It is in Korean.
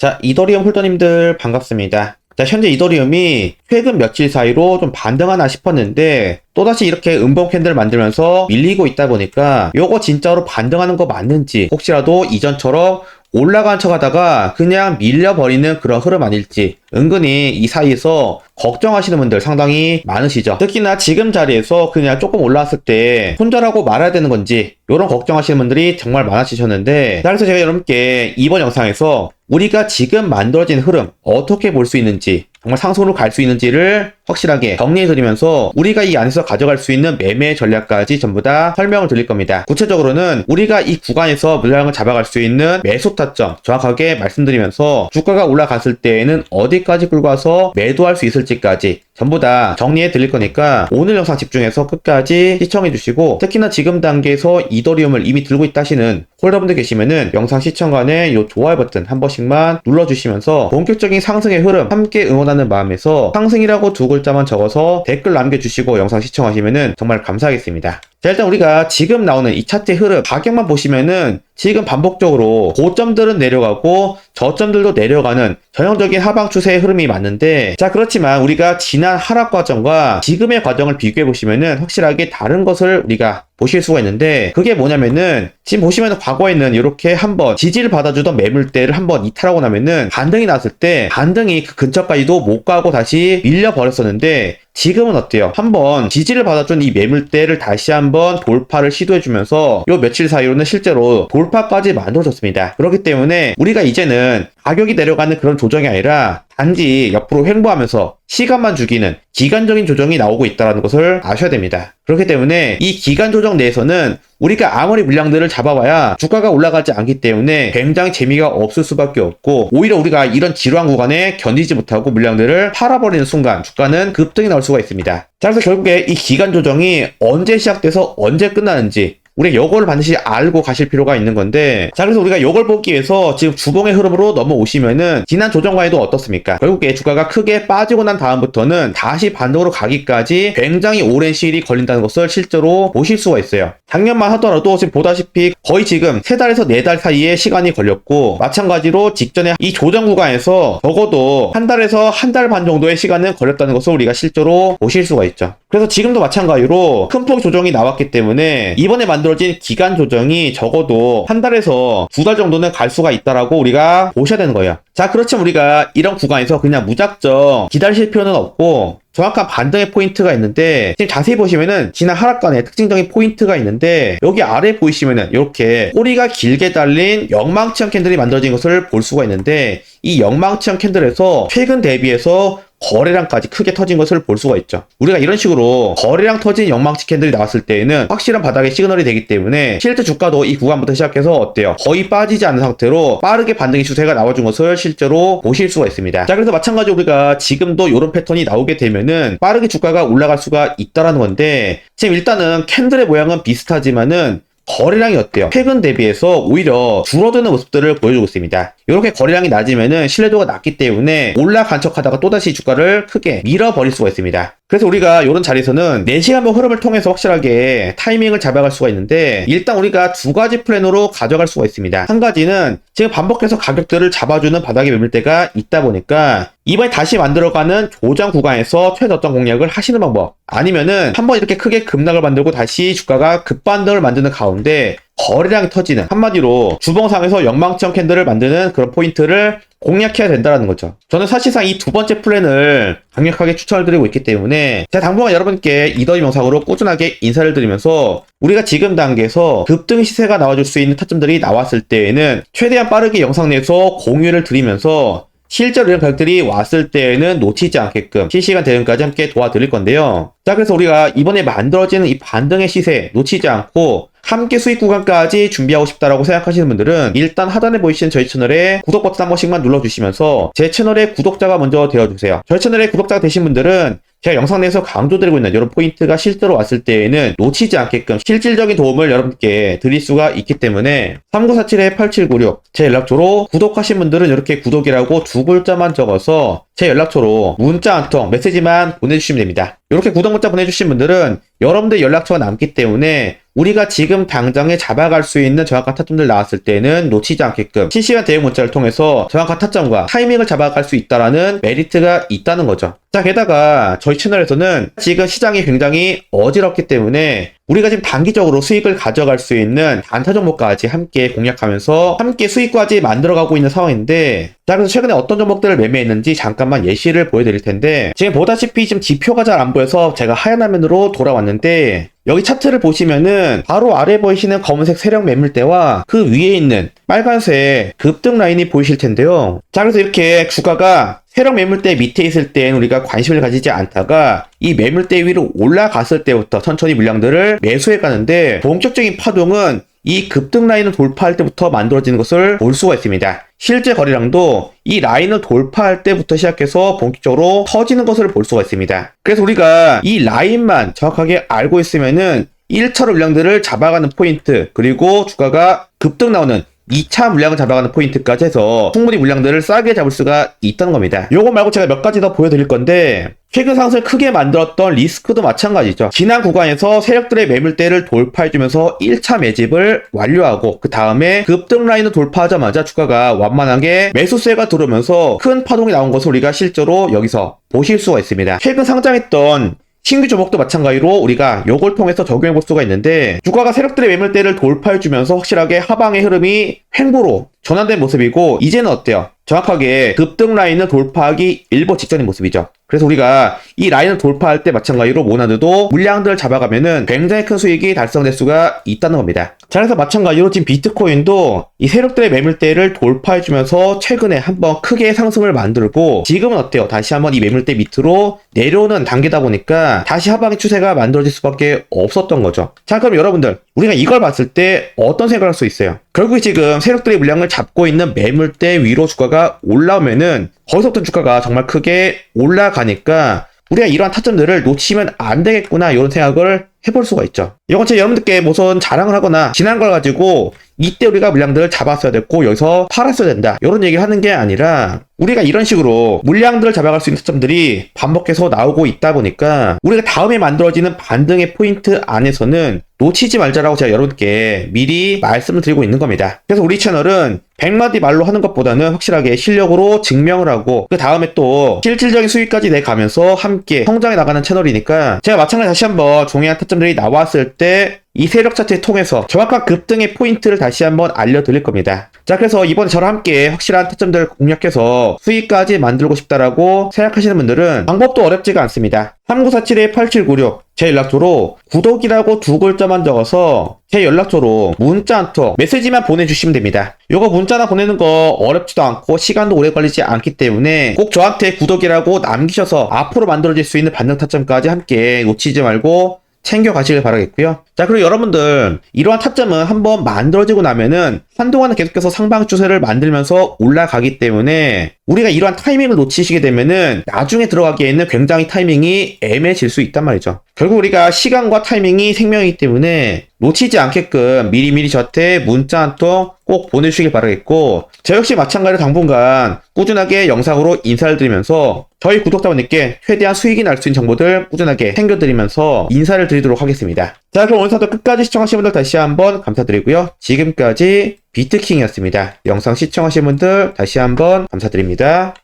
자, 이더리움 홀더님들 반갑습니다. 자, 현재 이더리움이 최근 며칠 사이로 좀 반등하나 싶었는데 또다시 이렇게 음봉 캔들 만들면서 밀리고 있다 보니까 요거 진짜로 반등하는 거 맞는지 혹시라도 이전처럼 올라간 척 하다가 그냥 밀려버리는 그런 흐름 아닐지 은근히 이 사이에서 걱정하시는 분들 상당히 많으시죠. 특히나 지금 자리에서 그냥 조금 올라왔을 때 손절하고 말아야 되는 건지 이런 걱정하시는 분들이 정말 많아지셨는데 그래서 제가 여러분께 이번 영상에서 우리가 지금 만들어진 흐름 어떻게 볼 수 있는지 정말 상승으로 갈 수 있는지를 확실하게 정리해 드리면서 우리가 이 안에서 가져갈 수 있는 매매 전략까지 전부 다 설명을 드릴 겁니다. 구체적으로는 우리가 이 구간에서 물량을 잡아갈 수 있는 매수 타점 정확하게 말씀드리면서 주가가 올라갔을 때에는 어디까지 와서 매도할 수 있을지까지 전부 다 정리해 드릴 거니까 오늘 영상 집중해서 끝까지 시청해 주시고 특히나 지금 단계에서 이더리움을 이미 들고 있다 하시는 홀더분들 계시면은 영상 시청관에 이 좋아요 버튼 한 번씩만 눌러주시면서 본격적인 상승의 흐름 함께 응원하는 마음에서 상승이라고 두 글자만 적어서 댓글 남겨주시고 영상 시청하시면은 정말 감사하겠습니다. 자, 일단 우리가 지금 나오는 이 차트의 흐름, 가격만 보시면은 지금 반복적으로 고점들은 내려가고 저점들도 내려가는 전형적인 하방 추세의 흐름이 맞는데, 자, 그렇지만 우리가 지난 하락 과정과 지금의 과정을 비교해 보시면은 확실하게 다른 것을 우리가 보실 수가 있는데 그게 뭐냐면은 지금 보시면 과거에는 이렇게 한번 지지를 받아주던 매물대를 한번 이탈하고 나면은 반등이 났을 때 반등이 그 근처까지도 못 가고 다시 밀려 버렸었는데 지금은 어때요? 한번 지지를 받아준 이 매물대를 다시 한번 돌파를 시도해주면서 요 며칠 사이로는 실제로 돌파까지 만들어졌습니다. 그렇기 때문에 우리가 이제는 가격이 내려가는 그런 조정이 아니라 단지 옆으로 횡보하면서 시간만 죽이는 기간적인 조정이 나오고 있다는 것을 아셔야 됩니다. 그렇기 때문에 이 기간 조정 내에서는 우리가 아무리 물량들을 잡아봐야 주가가 올라가지 않기 때문에 굉장히 재미가 없을 수밖에 없고 오히려 우리가 이런 지루한 구간에 견디지 못하고 물량들을 팔아버리는 순간 주가는 급등이 나올 수가 있습니다. 자 그래서 결국에 이 기간 조정이 언제 시작돼서 언제 끝나는지 우리가 요거를 반드시 알고 가실 필요가 있는 건데 자 그래서 우리가 요걸 보기 위해서 지금 주봉의 흐름으로 넘어오시면은 지난 조정과에도 어떻습니까? 결국에 주가가 크게 빠지고 난 다음부터는 다시 반등으로 가기까지 굉장히 오랜 시일이 걸린다는 것을 실제로 보실 수가 있어요. 작년만 하더라도 지금 보다시피 거의 지금 세 달에서 네달 사이에 시간이 걸렸고 마찬가지로 직전에 이 조정 구간에서 적어도 한 달에서 한 달 반 정도의 시간은 걸렸다는 것을 우리가 실제로 보실 수가 있죠. 그래서 지금도 마찬가지로 큰 폭 조정이 나왔기 때문에 이번에 만 들어진 기간 조정이 적어도 한 달에서 두 달 정도는 갈 수가 있다라고 우리가 보셔야 되는 거예요. 자, 그렇지만 우리가 이런 구간에서 그냥 무작정 기다리실 필요는 없고 정확한 반등의 포인트가 있는데 지금 자세히 보시면은 지난 하락간에 특징적인 포인트가 있는데 여기 아래 보이시면은 이렇게 꼬리가 길게 달린 영망치형 캔들이 만들어진 것을 볼 수가 있는데 이 영망치형 캔들에서 최근 대비해서 거래량까지 크게 터진 것을 볼 수가 있죠. 우리가 이런 식으로 거래량 터진 영망치 캔들이 나왔을 때에는 확실한 바닥의 시그널이 되기 때문에 실제 주가도 이 구간부터 시작해서 어때요? 거의 빠지지 않은 상태로 빠르게 반등의 추세가 나와준 것을 실제로 보실 수가 있습니다. 자, 그래서 마찬가지로 우리가 지금도 이런 패턴이 나오게 되면은 빠르게 주가가 올라갈 수가 있다라는 건데 지금 일단은 캔들의 모양은 비슷하지만은 거래량이 어때요? 최근 대비해서 오히려 줄어드는 모습들을 보여주고 있습니다. 이렇게 거래량이 낮으면은 신뢰도가 낮기 때문에 올라간 척하다가 또다시 주가를 크게 밀어버릴 수가 있습니다. 그래서 우리가 이런 자리에서는 4시간봉 흐름을 통해서 확실하게 타이밍을 잡아갈 수가 있는데 일단 우리가 두 가지 플랜으로 가져갈 수가 있습니다. 한 가지는 지금 반복해서 가격들을 잡아주는 바닥의 매물대가 있다 보니까 이번에 다시 만들어가는 조정 구간에서 최저점 공략을 하시는 방법 아니면은 한번 이렇게 크게 급락을 만들고 다시 주가가 급반등을 만드는 가운데 거래량이 터지는 한마디로 주봉상에서 영망청 캔들을 만드는 그런 포인트를 공략해야 된다는 거죠. 저는 사실상 이 두 번째 플랜을 강력하게 추천을 드리고 있기 때문에 제가 당분간 여러분께 이더리 영상으로 꾸준하게 인사를 드리면서 우리가 지금 단계에서 급등 시세가 나와줄 수 있는 타점들이 나왔을 때에는 최대한 빠르게 영상 내에서 공유를 드리면서 실제로 이런 가격들이 왔을 때에는 놓치지 않게끔 실시간 대응까지 함께 도와드릴 건데요. 자, 그래서 우리가 이번에 만들어지는 이 반등의 시세 놓치지 않고 함께 수익 구간까지 준비하고 싶다라고 생각하시는 분들은 일단 하단에 보이시는 저희 채널에 구독 버튼 한 번씩만 눌러주시면서 제 채널의 구독자가 먼저 되어주세요. 저희 채널의 구독자가 되신 분들은 제가 영상 내에서 강조드리고 있는 이런 포인트가 실제로 왔을 때에는 놓치지 않게끔 실질적인 도움을 여러분께 드릴 수가 있기 때문에 3947-8796 제 연락처로 구독하신 분들은 이렇게 구독이라고 두 글자만 적어서 제 연락처로 문자 한 통, 메시지만 보내주시면 됩니다. 이렇게 구독 문자 보내주신 분들은 여러분들 연락처가 남기 때문에 우리가 지금 당장에 잡아갈 수 있는 정확한 타점들 나왔을 때는 놓치지 않게끔 실시간 대응 문자를 통해서 정확한 타점과 타이밍을 잡아갈 수 있다라는 메리트가 있다는 거죠. 자, 게다가 저희 채널에서는 지금 시장이 굉장히 어지럽기 때문에 우리가 지금 단기적으로 수익을 가져갈 수 있는 단타 종목까지 함께 공략하면서 함께 수익까지 만들어가고 있는 상황인데 자 그래서 최근에 어떤 종목들을 매매했는지 잠깐만 예시를 보여드릴 텐데 지금 보다시피 지금 지표가 잘 안 보여서 제가 하얀 화면으로 돌아왔는데 여기 차트를 보시면은 바로 아래 보이시는 검은색 세력 매물대와 그 위에 있는 빨간색 급등 라인이 보이실 텐데요. 자, 그래서 이렇게 주가가 세력 매물대 밑에 있을 땐 우리가 관심을 가지지 않다가 이 매물대 위로 올라갔을 때부터 천천히 물량들을 매수해 가는데 본격적인 파동은 이 급등 라인을 돌파할 때부터 만들어지는 것을 볼 수가 있습니다. 실제 거래량도 이 라인을 돌파할 때부터 시작해서 본격적으로 터지는 것을 볼 수가 있습니다. 그래서 우리가 이 라인만 정확하게 알고 있으면은 1차로 물량들을 잡아가는 포인트, 그리고 주가가 급등 나오는 2차 물량을 잡아가는 포인트까지 해서 충분히 물량들을 싸게 잡을 수가 있다는 겁니다. 요거 말고 제가 몇 가지 더 보여드릴 건데 최근 상승을 크게 만들었던 리스크도 마찬가지죠. 지난 구간에서 세력들의 매물대를 돌파해주면서 1차 매집을 완료하고 그 다음에 급등 라인을 돌파하자마자 주가가 완만하게 매수세가 들어오면서 큰 파동이 나온 것을 우리가 실제로 여기서 보실 수가 있습니다. 최근 상장했던 신규 종목도 마찬가지로 우리가 요걸 통해서 적용해 볼 수가 있는데 주가가 세력들의 매물대를 돌파해 주면서 확실하게 하방의 흐름이 횡보로 전환된 모습이고 이제는 어때요? 정확하게 급등 라인을 돌파하기 일보 직전인 모습이죠. 그래서 우리가 이 라인을 돌파할 때 마찬가지로 모나드도 물량들을 잡아가면은 굉장히 큰 수익이 달성될 수가 있다는 겁니다. 자, 그래서 마찬가지로 지금 비트코인도 이 세력들의 매물대를 돌파해주면서 최근에 한번 크게 상승을 만들고 지금은 어때요? 다시 한번 이 매물대 밑으로 내려오는 단계다 보니까 다시 하방의 추세가 만들어질 수밖에 없었던 거죠. 자, 그럼 여러분들 우리가 이걸 봤을 때 어떤 생각을 할 수 있어요? 결국 지금 세력들의 물량을 잡고 있는 매물대 위로 주가가 올라오면은 거기서부터 주가가 정말 크게 올라가니까 우리가 이러한 타점들을 놓치면 안 되겠구나 이런 생각을 해볼 수가 있죠. 이건 제 여러분들께 무슨 자랑을 하거나 지난 걸 가지고 이때 우리가 물량들을 잡았어야 됐고 여기서 팔았어야 된다 이런 얘기를 하는 게 아니라 우리가 이런 식으로 물량들을 잡아갈 수 있는 타점들이 반복해서 나오고 있다 보니까 우리가 다음에 만들어지는 반등의 포인트 안에서는 놓치지 말자라고 제가 여러분께 미리 말씀을 드리고 있는 겁니다. 그래서 우리 채널은 100마디 말로 하는 것보다는 확실하게 실력으로 증명을 하고 그 다음에 또 실질적인 수익까지 내가면서 함께 성장해 나가는 채널이니까 제가 마찬가지 다시 한번 종이한 타점들이 나왔을 때 이 세력 차트를 통해서 정확한 급등의 포인트를 다시 한번 알려드릴 겁니다. 자, 그래서 이번에 저랑 함께 확실한 타점들을 공략해서 수익까지 만들고 싶다라고 생각하시는 분들은 방법도 어렵지가 않습니다. 3947-8796 제 연락처로 구독이라고 두 글자만 적어서 제 연락처로 문자 한 통, 메시지만 보내주시면 됩니다. 요거 문자나 보내는 거 어렵지도 않고 시간도 오래 걸리지 않기 때문에 꼭 저한테 구독이라고 남기셔서 앞으로 만들어질 수 있는 반등 타점까지 함께 놓치지 말고 챙겨 가시길 바라겠고요. 자, 그리고 여러분들, 이러한 타점은 한번 만들어지고 나면은 한동안은 계속해서 상방 추세를 만들면서 올라가기 때문에 우리가 이러한 타이밍을 놓치시게 되면은 나중에 들어가기에는 굉장히 타이밍이 애매해질 수 있단 말이죠. 결국 우리가 시간과 타이밍이 생명이기 때문에 놓치지 않게끔 미리미리 저한테 문자 한 통 꼭 보내주시길 바라겠고 저 역시 마찬가지로 당분간 꾸준하게 영상으로 인사를 드리면서 저희 구독자분들께 최대한 수익이 날 수 있는 정보들 꾸준하게 챙겨드리면서 인사를 드리도록 하겠습니다. 자 그럼 오늘도 끝까지 시청하신 분들 다시 한번 감사드리고요. 지금까지 비트킹이었습니다. 영상 시청하신 분들 다시 한번 감사드립니다.